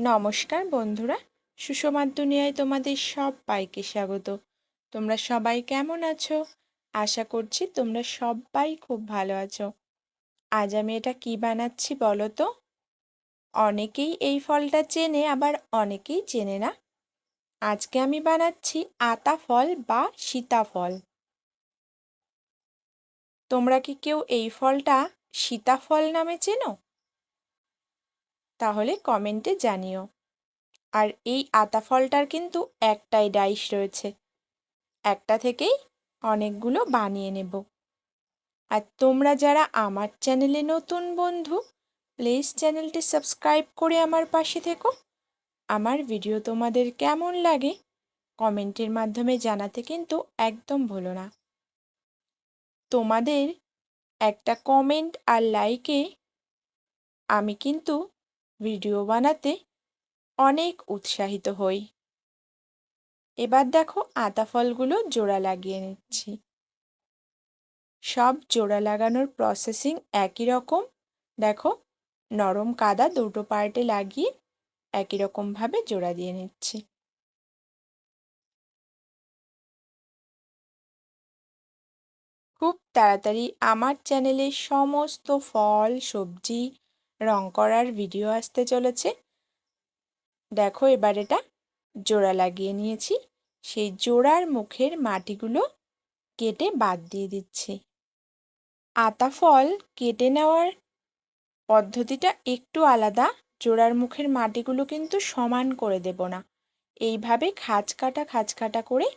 নমস্কার বন্ধুরা, সুষমার দুনিয়ায় তোমাদের সবাইকে স্বাগত। তোমরা সবাই কেমন আছো? আশা করছি তোমরা সবাই খুব ভালো আছো। আজ আমি এটা কি বানাচ্ছি বলো তো? অনেকেই এই ফলটা চেনে, আবার অনেকেই চেনে না। আজকে আমি বানাচ্ছি আতা ফল বা সীতাফল। তোমরা কি কেউ এই ফলটা সীতাফল নামে চেনো? তাহলে কমেন্টে জানিও। আর এই আতা ফলটার কিন্তু একটাই ডাইস রয়েছে। একটা থেকেই অনেকগুলো বানিয়ে নেব। আর তোমরা যারা আমার চ্যানেলে নতুন বন্ধু প্লিজ চ্যানেলটি সাবস্ক্রাইব করে আমার পাশে থেকো। আমার ভিডিও তোমাদের কেমন লাগে, কমেন্টের মাধ্যমে জানাতে কিন্তু একদম ভুলো না। তোমাদের একটা কমেন্ট আর লাইকে আমি কিন্তু ভিডিও বানাতে অনেক উৎসাহিত হই। এবার দেখো আতা ফলগুলো জোড়া লাগিয়ে নিচ্ছি। সব জোড়া লাগানোর প্রসেসিং একই রকম। দেখো নরম কাদা দুটো পার্টে লাগিয়ে একই রকমভাবে জোড়া দিয়ে নিচ্ছি। খুব তাড়াতাড়ি আমার চ্যানেলে সমস্ত ফল, সবজি রং করার ভিডিও আসতে চলেছে। দেখো এবার এটা জোড়া লাগিয়ে নিয়েছি। সেই জোড়ার মুখের মাটিগুলো কেটে বাদ দিয়ে দিচ্ছি। আতা ফল কেটে নেওয়ার পদ্ধতিটা একটু আলাদা। জোড়ার মুখের মাটিগুলো কিন্তু সমান করে দেব না। এইভাবে খাঁজ কাটা খাঁজ কাটা করে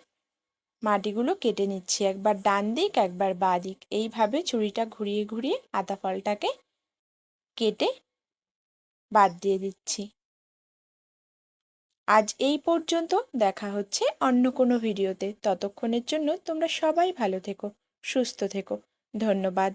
মাটিগুলো কেটে নিচ্ছি। একবার ডান দিক, একবার বা দিক। এইভাবে ছুরিটা ঘুরিয়ে ঘুরিয়ে আতা ফলটাকে কেটে বাদ দিয়ে দিচ্ছি। আজ এই পর্যন্ত দেখা হচ্ছে অন্য কোনো ভিডিওতে। ততক্ষণের জন্য তোমরা সবাই ভালো থেকো, সুস্থ থেকো। ধন্যবাদ।